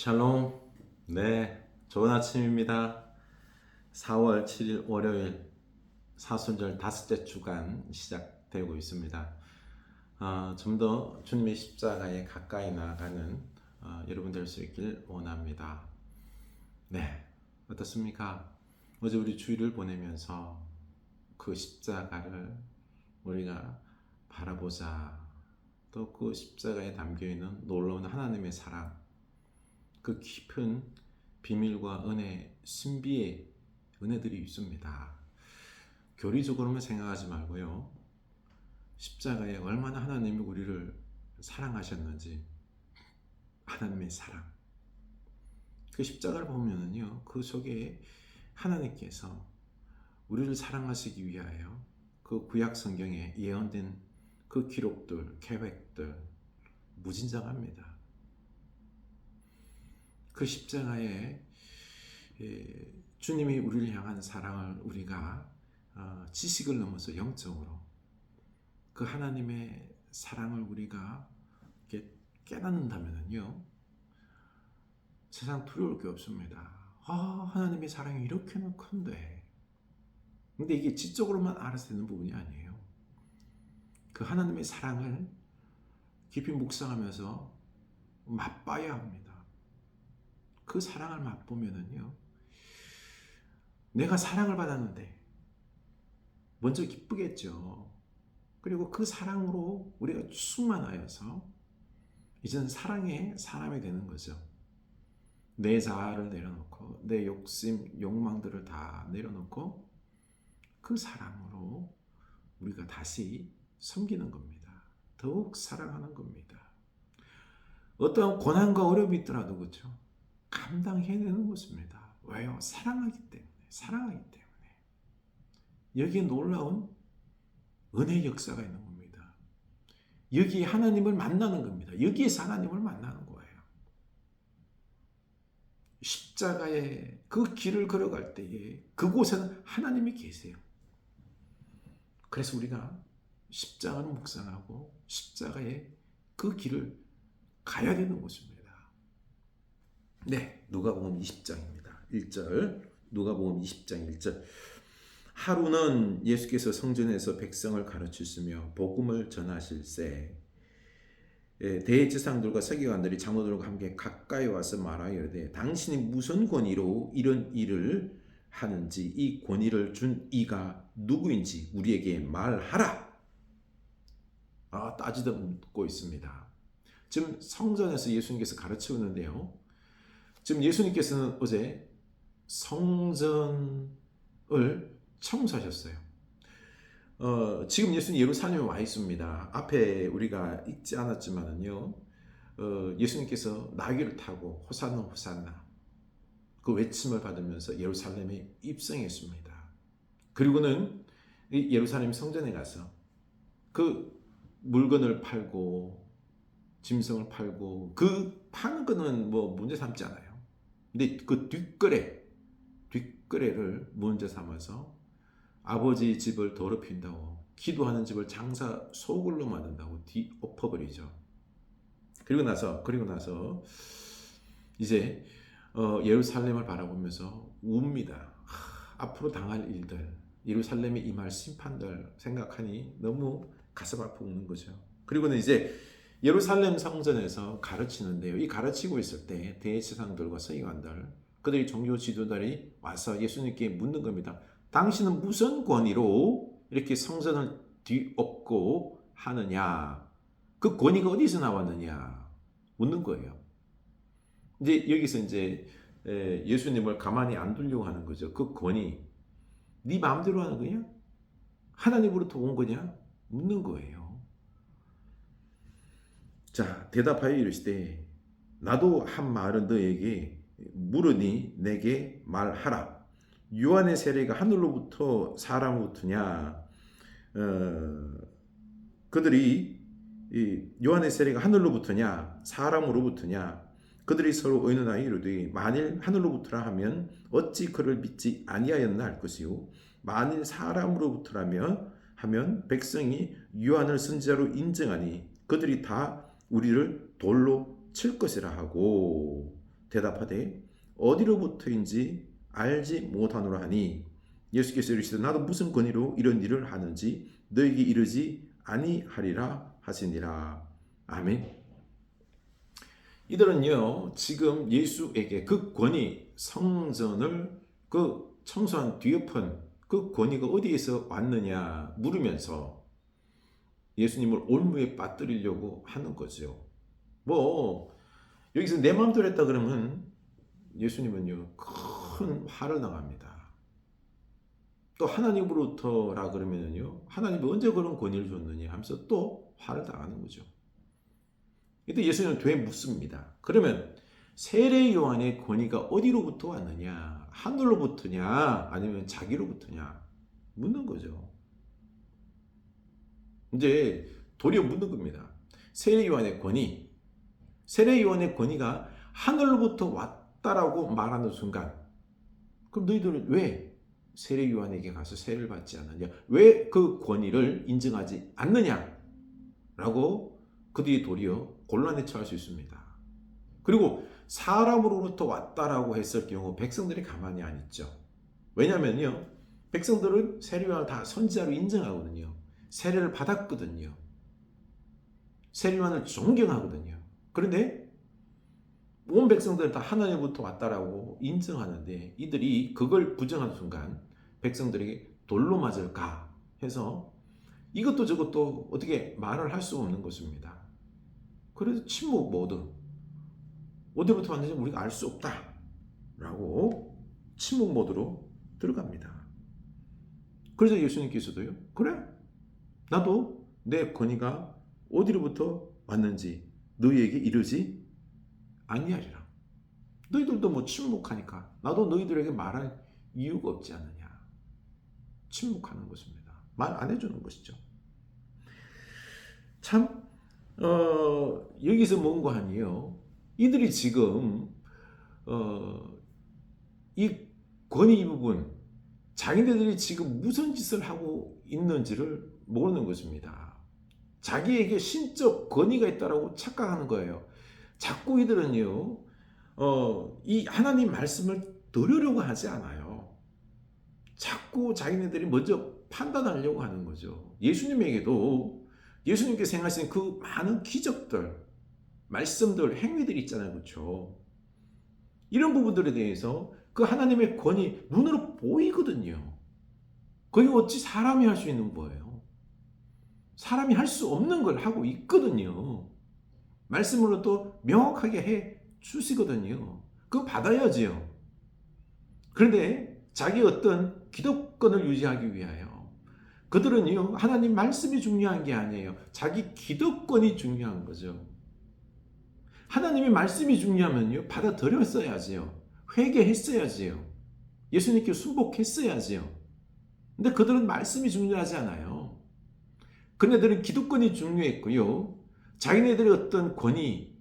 샬롬. 네, 좋은 아침입니다. 4월 7일 월요일 사순절 다섯째 주간 시작되고 있습니다. 어, 좀더 주님의 십자가에 가까이 나아가는 어, 여러분 될 수 있길 원합니다. 네, 어떻습니까? 어제 우리 주일을 보내면서 그 십자가를 우리가 바라보자. 또 그 십자가에 담겨 있는 놀라운 하나님의 사랑, 그 깊은 비밀과 은혜, 신비의 은혜들이 있습니다. 교리적으로만 생각하지 말고요. 십자가에 얼마나 하나님이 우리를 사랑하셨는지 하나님의 사랑. 그 십자가를 보면은요, 그 속에 하나님께서 우리를 사랑하시기 위하여 그 구약 성경에 예언된 그 기록들, 계획들 무진장합니다. 그 십자가에 예, 주님이 우리를 향한 사랑을 우리가 어, 지식을 넘어서 영적으로 그 하나님의 사랑을 우리가 깨닫는다면요 세상 두려울 게 없습니다. 아 하나님의 사랑이 이렇게나 큰데 근데 이게 지적으로만 알아서 되는 부분이 아니에요. 그 하나님의 사랑을 깊이 묵상하면서 맛봐야 합니다. 그 사랑을 맛보면은요, 내가 사랑을 받았는데, 먼저 기쁘겠죠. 그리고 그 사랑으로 우리가 충만하여서, 이제는 사랑의 사람이 되는 거죠. 내 자아를 내려놓고, 내 욕심, 욕망들을 다 내려놓고, 그 사랑으로 우리가 다시 섬기는 겁니다. 더욱 사랑하는 겁니다. 어떠한 고난과 어려움이 있더라도 그렇죠. 감당해내는 것입니다. 왜요? 사랑하기 때문에. 사랑하기 때문에. 여기에 놀라운 은혜 역사가 있는 겁니다. 여기에 하나님을 만나는 겁니다. 여기에서 하나님을 만나는 거예요. 십자가의 그 길을 걸어갈 때에 그곳에는 하나님이 계세요. 그래서 우리가 십자가를 묵상하고 십자가의 그 길을 가야 되는 것입니다. 네, 누가복음 20장입니다. 1절. 누가복음 20장 1절. 하루는 예수께서 성전에서 백성을 가르치시며 복음을 전하실세 예, 대제사장들과 서기관들이 장로들과 함께 가까이 와서 말하여되 당신이 무슨 권위로 이런 일을 하는지 이 권위를 준 이가 누구인지 우리에게 말하라. 아, 따지고 있습니다. 지금 성전에서 예수님께서 가르치고 있는데요. 지금 예수님께서는 어제 성전을 청소하셨어요. 어, 지금 예수님 예루살렘에 와 있습니다. 앞에 우리가 읽지 않았지만은요. 어, 예수님께서 나귀를 타고 호산나 호산나 그 외침을 받으면서 예루살렘에 입성했습니다. 그리고는 예루살렘 성전에 가서 그 물건을 팔고 짐승을 팔고 그 파는 거는 뭐 문제 삼지 않아요. 근데 그 뒷거래 뒷거래를 문제 삼아서 아버지 집을 더럽힌다고 기도하는 집을 장사 소굴로 만든다고 뒤 엎어버리죠. 그리고 나서 그리고 나서 이제 어, 예루살렘을 바라보면서 웁니다. 하, 앞으로 당할 일들, 예루살렘에 임할 심판들 생각하니 너무 가슴 아프고 우는 거죠. 그리고는 이제 예루살렘 성전에서 가르치는데요. 이 가르치고 있을 때 대제사장들과 서기관들, 그들이 종교 지도자들이 와서 예수님께 묻는 겁니다. 당신은 무슨 권위로 이렇게 성전을 뒤엎고 하느냐? 그 권위가 어디서 나왔느냐? 묻는 거예요. 이제 여기서 이제 예수님을 가만히 안 두려고 하는 거죠. 그 권위, 네 마음대로 하는 거냐? 하나님으로부터 온 거냐? 묻는 거예요. 자, 대답하여 이르시되 나도 한 말은 너에게 물으니 내게 말하라. 유한의 세례가 하늘로부터 사람으로부터냐? 어, 그들이 요한의 세례가 하늘로부터냐 사람으로부터냐 그들이 서로 의논하여 이르되 만일 하늘로부터라 하면 어찌 그를 믿지 아니하였나 할 것이요 만일 사람으로부터라면 하면 백성이 요한을 선지자로 인정하니 그들이 다 우리를 돌로 칠 것이라 하고 대답하되 어디로부터인지 알지 못하노라 하니 예수께서 이르시되 나도 무슨 권위로 이런 일을 하는지 너에게 이르지 아니하리라 하시니라. 아멘. 이들은요 지금 예수에게 그 권위 성전을 그 청소한 뒤엎은 그 권위가 어디에서 왔느냐 물으면서 예수님을 올무에 빠뜨리려고 하는 거죠. 뭐 여기서 내 마음대로 했다 그러면 예수님은요 큰 화를 당합니다. 또 하나님으로부터라 그러면은요 하나님이 언제 그런 권위를 줬느냐 하면서 또 화를 당하는 거죠. 이때 예수님은 되게 묻습니다. 그러면 세례 요한의 권위가 어디로부터 왔느냐? 하늘로부터냐? 아니면 자기로부터냐? 묻는 거죠. 이제 도리어 묻는 겁니다. 세례 요한의 권위. 세례 요한의 권위가 하늘로부터 왔다라고 말하는 순간 그럼 너희들은 왜 세례 요한에게 가서 세례를 받지 않느냐? 왜 그 권위를 인정하지 않느냐? 라고 그들이 도리어 곤란에 처할 수 있습니다. 그리고 사람으로부터 왔다라고 했을 경우 백성들이 가만히 안 있죠. 왜냐면요. 백성들은 세례요한을 다 선지자로 인정하거든요. 세례를 받았거든요. 세례요한을 존경하거든요. 그런데 온 백성들은 다 하나님부터 왔다라고 인정하는데 이들이 그걸 부정하는 순간 백성들에게 돌로 맞을까 해서 이것도 저것도 어떻게 말을 할 수 없는 것입니다. 그래서 침묵 모드. 어디부터 왔는지 우리가 알 수 없다. 라고 침묵 모드로 들어갑니다. 그래서 예수님께서도요, 그래. 나도 내 권위가 어디로부터 왔는지 너희에게 이르지 아니하리라. 너희들도 뭐 침묵하니까 나도 너희들에게 말할 이유가 없지 않느냐. 침묵하는 것입니다. 말 안 해주는 것이죠. 참, 어, 여기서 뭔가 하니요. 이들이 지금, 어, 이 권위 부분, 자기네들이 지금 무슨 짓을 하고 있는지를 모르는 것입니다. 자기에게 신적 권위가 있다라고 착각하는 거예요. 자꾸 이들은요, 어, 이 하나님 말씀을 들으려고 하지 않아요. 자꾸 자기네들이 먼저 판단하려고 하는 거죠. 예수님에게도 예수님께서 행하신 그 많은 기적들, 말씀들, 행위들이 있잖아요. 그렇죠? 이런 부분들에 대해서 그 하나님의 권위 눈으로 보이거든요. 그게 어찌 사람이 할 수 있는 거예요? 사람이 할 수 없는 걸 하고 있거든요. 말씀으로 또 명확하게 해 주시거든요. 그거 받아야지요. 그런데 자기 어떤 기독권을 유지하기 위하여 그들은요 하나님 말씀이 중요한 게 아니에요. 자기 기독권이 중요한 거죠. 하나님의 말씀이 중요하면요 받아들였어야지요. 회개했어야지요. 예수님께 순복했어야지요. 근데 그들은 말씀이 중요하지 않아요. 그네들은 기독권이 중요했고요. 자기네들의 어떤 권위,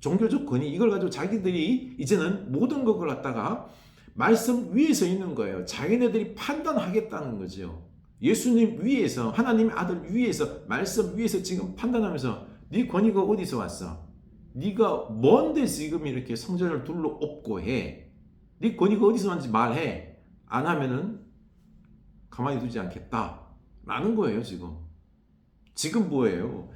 종교적 권위 이걸 가지고 자기들이 이제는 모든 것을 갖다가 말씀 위에서 있는 거예요. 자기네들이 판단하겠다는 거죠. 예수님 위에서 하나님의 아들 위에서 말씀 위에서 지금 판단하면서 네 권위가 어디서 왔어? 네가 뭔데 지금 이렇게 성전을 둘러 엎고 해? 네 권위가 어디서 왔는지 말해. 안 하면은 가만히 두지 않겠다. 라는 거예요, 지금. 지금 뭐예요?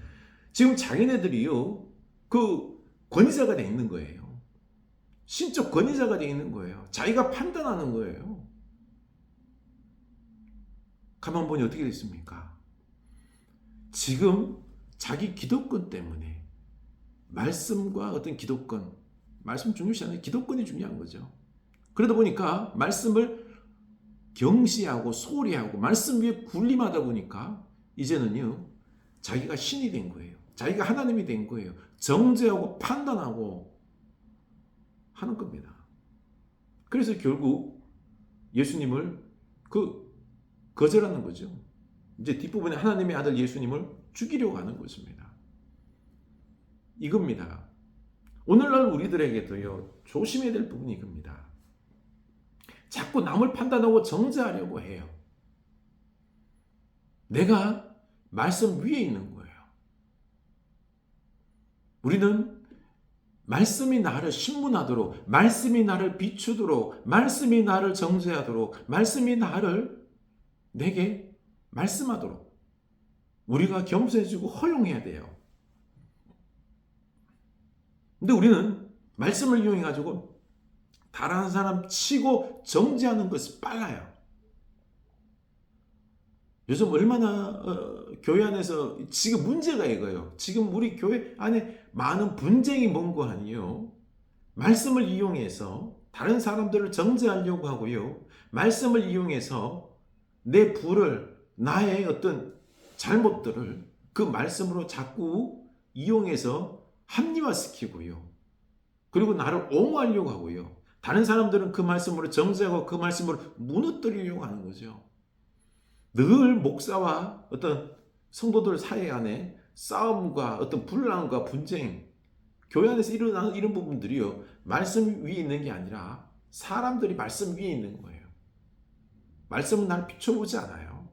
지금 자기네들이요. 그 권위자가 돼 있는 거예요. 신적 권위자가 돼 있는 거예요. 자기가 판단하는 거예요. 가만 보니 어떻게 됐습니까? 지금 자기 기독권 때문에 말씀과 어떤 기독권, 말씀 중요시 않아요. 기독권이 중요한 거죠. 그러다 보니까 말씀을 경시하고 소홀히 하고 말씀 위에 군림하다 보니까 이제는요 자기가 신이 된 거예요. 자기가 하나님이 된 거예요. 정죄하고 판단하고 하는 겁니다. 그래서 결국 예수님을 그 거절하는 거죠. 이제 뒷부분에 하나님의 아들 예수님을 죽이려고 하는 것입니다. 이겁니다. 오늘날 우리들에게도요, 조심해야 될 부분이 이겁니다. 자꾸 남을 판단하고 정죄하려고 해요. 내가 말씀 위에 있는 거예요. 우리는 말씀이 나를 신문하도록, 말씀이 나를 비추도록, 말씀이 나를 정죄하도록, 말씀이 나를 내게 말씀하도록 우리가 겸손해지고 허용해야 돼요. 근데 우리는 말씀을 이용해 가지고 다른 사람 치고 정지하는 것이 빨라요. 요즘 얼마나 어, 교회 안에서 지금 문제가 이거예요. 지금 우리 교회 안에 많은 분쟁이 뭔고 아니요. 말씀을 이용해서 다른 사람들을 정죄하려고 하고요. 말씀을 이용해서 내 불을 나의 어떤 잘못들을 그 말씀으로 자꾸 이용해서 합리화시키고요. 그리고 나를 옹호하려고 하고요. 다른 사람들은 그 말씀으로 정죄하고 그 말씀으로 무너뜨리려고 하는 거죠. 늘 목사와 어떤 성도들 사이 안에 싸움과 어떤 분란과 분쟁, 교회 안에서 일어나는 이런 부분들이요. 말씀 위에 있는 게 아니라 사람들이 말씀 위에 있는 거예요. 말씀은 날 비춰보지 않아요.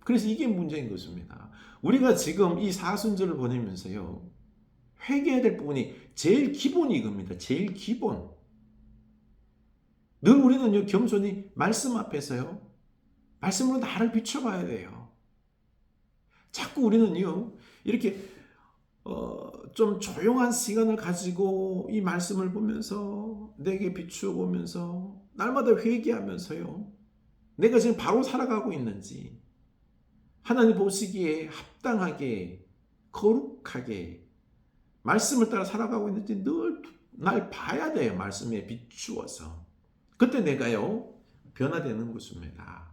그래서 이게 문제인 것입니다. 우리가 지금 이 사순절을 보내면서요. 회개해야 될 부분이 제일 기본이 이겁니다. 제일 기본. 늘 우리는요, 겸손히 말씀 앞에서요. 말씀으로 나를 비춰봐야 돼요. 자꾸 우리는요, 이렇게, 어, 좀 조용한 시간을 가지고 이 말씀을 보면서 내게 비추어 보면서 날마다 회개하면서요. 내가 지금 바로 살아가고 있는지 하나님 보시기에 합당하게 거룩하게 말씀을 따라 살아가고 있는지 늘 날 봐야 돼요. 말씀에 비추어서. 그때 내가요 변화되는 것입니다.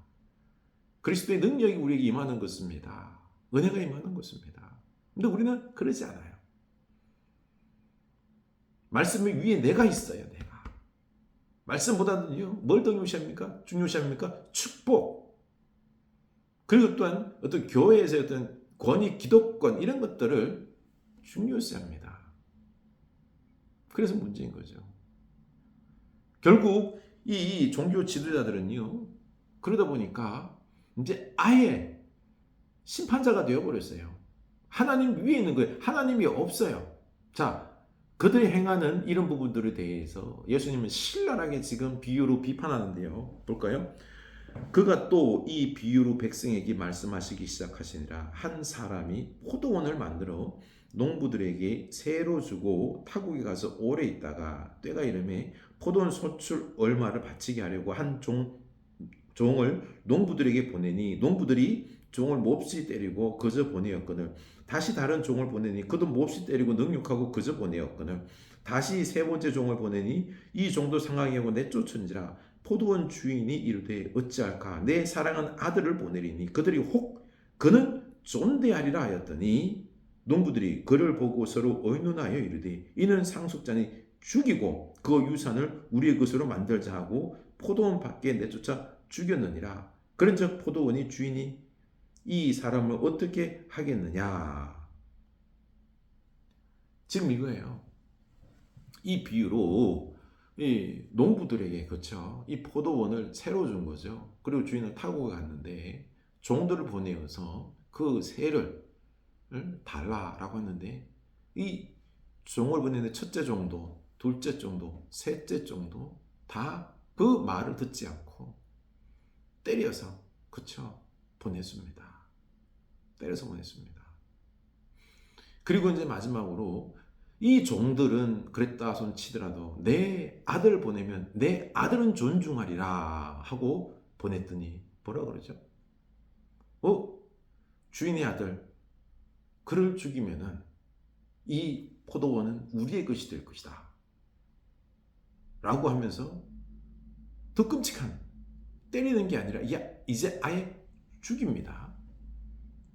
그리스도의 능력이 우리에게 임하는 것입니다. 은혜가 임하는 것입니다. 근데 우리는 그러지 않아요. 말씀 위에 내가 있어요, 내가. 말씀보다는요, 뭘 더 중요시합니까? 중요시합니까? 축복. 그리고 또한 어떤 교회에서 어떤 권위, 기독권, 이런 것들을 중요시합니다. 그래서 문제인 거죠. 결국 이 종교 지도자들은요, 그러다 보니까 이제 아예 심판자가 되어버렸어요. 하나님 위에 있는 거예요. 하나님이 없어요. 자, 그들이 행하는 이런 부분들에 대해서 예수님은 신랄하게 지금 비유로 비판하는데요. 볼까요? 그가 또 이 비유로 백성에게 말씀하시기 시작하시니라. 한 사람이 포도원을 만들어 농부들에게 새로 주고 타국에 가서 오래 있다가 때가 이름에 포도원 소출 얼마를 바치게 하려고 한 종, 종을 농부들에게 보내니 농부들이 종을 몹시 때리고 그저 보내었거늘. 다시 다른 종을 보내니 그도 몹시 때리고 능욕하고 그저 보내었거늘. 다시 세 번째 종을 보내니 이 종도 상하게 하고 내쫓은지라 포도원 주인이 이르되 어찌할까? 내 사랑한 아들을 보내리니 그들이 혹 그는 존대하리라 하였더니 농부들이 그를 보고 서로 의논하여 이르되 이는 상속자니 죽이고 그 유산을 우리의 것으로 만들자 하고 포도원 밖에 내쫓아 죽였느니라. 그런즉 포도원이 주인이 이 사람을 어떻게 하겠느냐? 지금 이거예요. 이 비유로 이 농부들에게 그렇죠. 이 포도원을 새로 준 거죠. 그리고 주인은 타고 갔는데 종들을 보내어서 그 새를 달라라고 했는데 이 종을 보내는 첫째 정도, 둘째 정도, 셋째 정도 다 그 말을 듣지 않고 때려서 그쵸 보냈습니다. 때려서 보냈습니다. 그리고 이제 마지막으로 이 종들은 그랬다 손 치더라도 내 아들 보내면 내 아들은 존중하리라 하고 보냈더니 뭐라 그러죠? 어? 주인의 아들 그를 죽이면은 이 포도원은 우리의 것이 될 것이다. 라고 하면서 더 끔찍한 때리는 게 아니라 야, 이제 아예 죽입니다.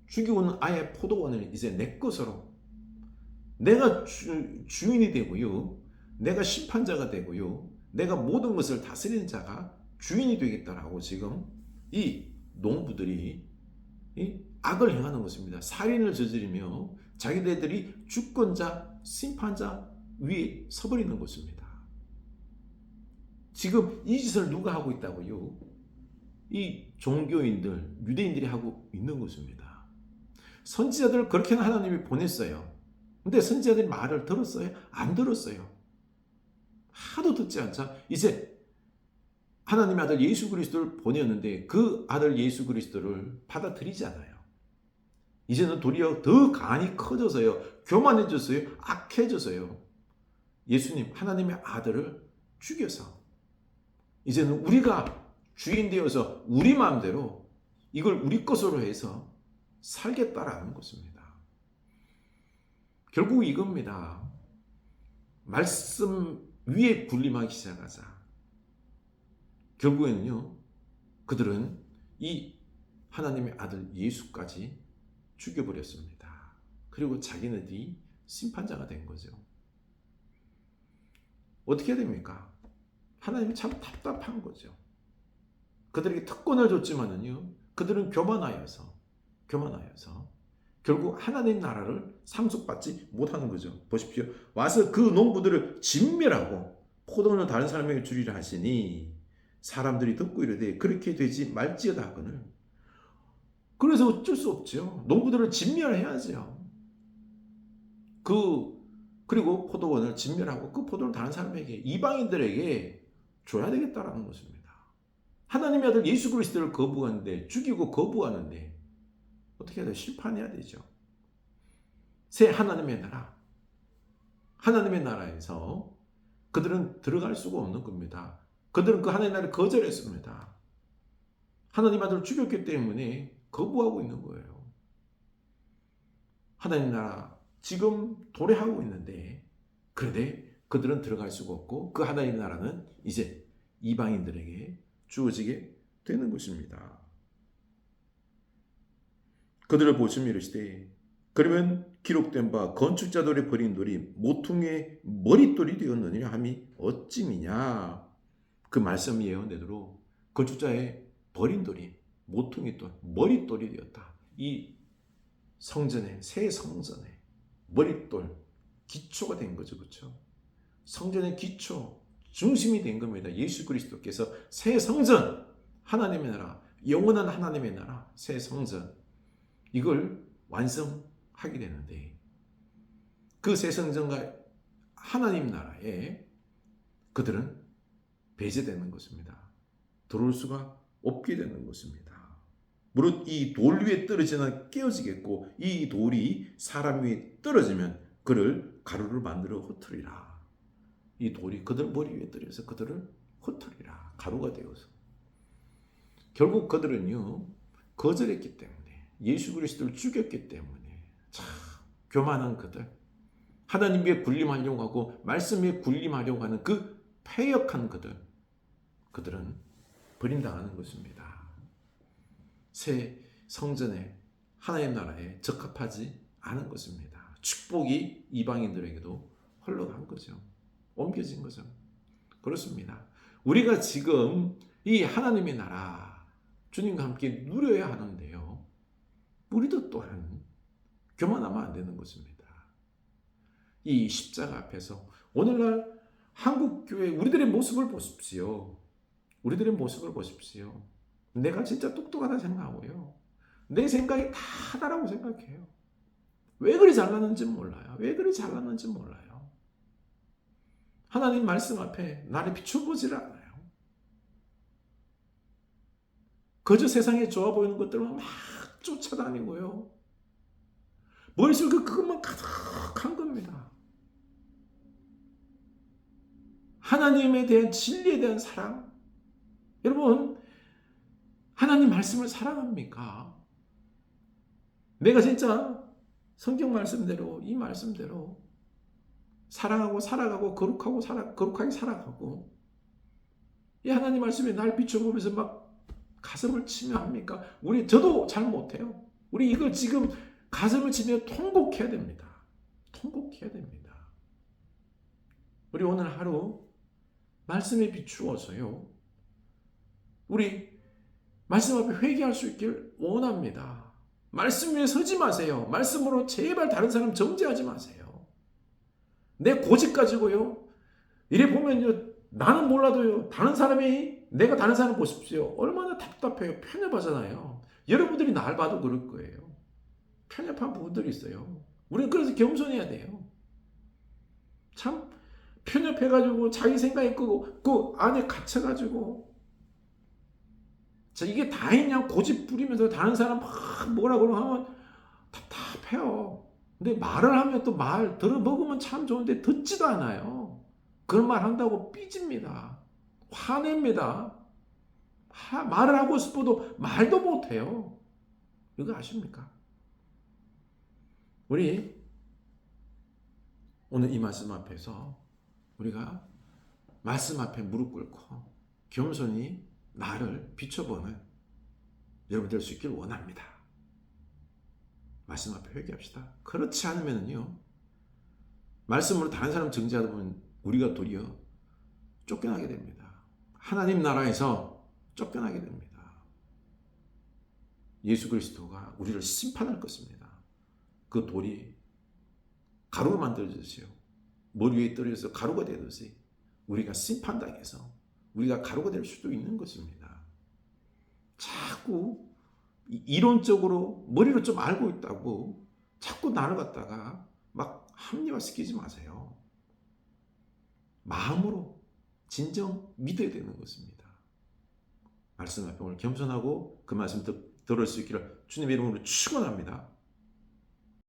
죽이고는 아예 포도원을 이제 내 것으로 내가 주, 주인이 되고요. 내가 심판자가 되고요. 내가 모든 것을 다스리는 자가 주인이 되겠다라고 지금 이 농부들이 이 악을 행하는 것입니다. 살인을 저지르며 자기네들이 주권자, 심판자 위에 서버리는 것입니다. 지금 이 짓을 누가 하고 있다고요? 이 종교인들, 유대인들이 하고 있는 것입니다. 선지자들을 그렇게는 하나님이 보냈어요. 근데 선지자들이 말을 들었어요? 안 들었어요. 하도 듣지 않자 이제 하나님의 아들 예수 그리스도를 보내었는데 그 아들 예수 그리스도를 받아들이지 않아요. 이제는 도리어 더 간이 커져서요. 교만해졌어요. 악해져서요. 예수님, 하나님의 아들을 죽여서 이제는 우리가 주인 되어서 우리 마음대로 이걸 우리 것으로 해서 살겠다라는 것입니다. 결국 이겁니다. 말씀 위에 군림하기 시작하자. 결국에는요, 그들은 이 하나님의 아들 예수까지 죽여버렸습니다. 그리고 자기네들이 심판자가 된 거죠. 어떻게 됩니까? 하나님이 참 답답한 거죠. 그들에게 특권을 줬지만은요, 그들은 교만하여서, 교만하여서, 결국 하나님 나라를 상속받지 못하는 거죠. 보십시오. 와서 그 농부들을 진멸하고 포도원을 다른 사람에게 주리라 하시니 사람들이 듣고 이르되 그렇게 되지 말지어다 하거늘. 그래서 어쩔 수 없죠. 농부들을 진멸해야죠. 그 그리고 포도원을 진멸하고 그 포도를 다른 사람에게 이방인들에게 줘야 되겠다라는 것입니다. 하나님의 아들 예수 그리스도를 거부하는데 죽이고 거부하는데 어떻게 해야 돼? 심판해야 되죠. 새 하나님의 나라. 하나님의 나라에서 그들은 들어갈 수가 없는 겁니다. 그들은 그 하나님의 나라를 거절했습니다. 하나님 아들을 죽였기 때문에 거부하고 있는 거예요. 하나님 나라 지금 도래하고 있는데 그런데 그들은 들어갈 수가 없고 그 하나님 나라는 이제 이방인들에게 주어지게 되는 것입니다. 그들을 보시며 이르시되 그러면 기록된 바 건축자들이 버린 돌이 모퉁이의 머릿돌이 되었느냐 함이 어찌미냐 그 말씀 예언대로 건축자의 버린 돌이 모퉁이 돌 머릿돌이 되었다. 이 성전의 새 성전의 머릿돌 기초가 된 거죠, 그렇죠? 성전의 기초 중심이 된 겁니다. 예수 그리스도께서 새 성전 하나님의 나라 영원한 하나님의 나라 새 성전 이걸 완성하게 되는데 그새 성전과 하나님 나라에 그들은 배제되는 것입니다. 들어올 수가 없게 되는 것입니다. 무릇 이돌 위에 떨어지는 깨어지겠고 이 돌이 사람 위에 떨어지면 그를 가루를 만들어 흩트리라. 이 돌이 그들 머리 위에 떨어져서 그들을 흩트리라. 가루가 되어서. 결국 그들은요 거절했기 때문에 예수 그리스도를 죽였기 때문에 참 교만한 그들 하나님께 군림하려고 하고 말씀에 군림하려고 하는 그 패역한 그들 그들은 버림당하는 것입니다. 새 성전에 하나님 나라에 적합하지 않은 것입니다. 축복이 이방인들에게도 흘러간 거죠. 옮겨진 거죠. 그렇습니다. 우리가 지금 이 하나님의 나라 주님과 함께 누려야 하는데요. 우리도 또한 교만하면 안 되는 것입니다. 이 십자가 앞에서 오늘날 한국 교회 우리들의 모습을 보십시오. 우리들의 모습을 보십시오. 내가 진짜 똑똑하다 생각하고요. 내 생각이 다다라고 생각해요. 왜 그리 잘났는지 몰라요. 왜 그리 잘났는지 몰라요. 하나님 말씀 앞에 나를 비춰보질 않아요. 그저 세상에 좋아 보이는 것들만 막 쫓아다니고요. 머릿속에 그것만 가득한 겁니다. 하나님에 대한 진리에 대한 사랑. 여러분, 하나님 말씀을 사랑합니까? 내가 진짜 성경 말씀대로 이 말씀대로 사랑하고 살아가고 거룩하고 살아 거룩하게 살아가고 이 하나님 말씀에 날 비춰보면서 막 가슴을 치며 합니까? 우리 저도 잘 못해요. 우리 이걸 지금 가슴을 치며 통곡해야 됩니다. 통곡해야 됩니다. 우리 오늘 하루 말씀에 비추어서요. 우리 말씀 앞에 회개할 수 있길 원합니다. 말씀 위에 서지 마세요. 말씀으로 제발 다른 사람 정죄하지 마세요. 내 고집 가지고요. 이래 보면요. 나는 몰라도요. 다른 사람이 내가 다른 사람 보십시오. 얼마나 답답해요. 편협하잖아요. 여러분들이 날 봐도 그럴 거예요. 편협한 부분들이 있어요. 우리는 그래서 겸손해야 돼요. 참 편협해가지고 자기 생각이 끄고 그 안에 갇혀가지고 자 이게 다 있냐 고집 부리면서 다른 사람 막 뭐라 그러고 하면 답답해요. 근데 말을 하면 또 말 들어먹으면 참 좋은데 듣지도 않아요. 그런 말 한다고 삐집니다. 화냅니다. 하- 말을 하고 싶어도 말도 못해요. 이거 아십니까? 우리 오늘 이 말씀 앞에서 우리가 말씀 앞에 무릎 꿇고 겸손히 나를 비춰보는 여러분 될 수 있길 원합니다. 말씀 앞에 회개합시다. 그렇지 않으면요 말씀으로 다른 사람 정지하다 보면 우리가 도리어 쫓겨나게 됩니다. 하나님 나라에서 쫓겨나게 됩니다. 예수 그리스도가 우리를 심판할 것입니다. 그 돌이 가루로 만들어졌어요. 머리 위에 떨어져서 가루가 되듯이 우리가 심판당해서 우리가 가루가 될 수도 있는 것입니다. 자꾸 이- 이론적으로 머리로 좀 알고 있다고 자꾸 나를 갖다가 막 합리화시키지 마세요. 마음으로 진정 믿어야 되는 것입니다. 말씀 앞에 오늘 겸손하고 그 말씀 듣- 들을 수 있기를 주님의 이름으로 축원합니다.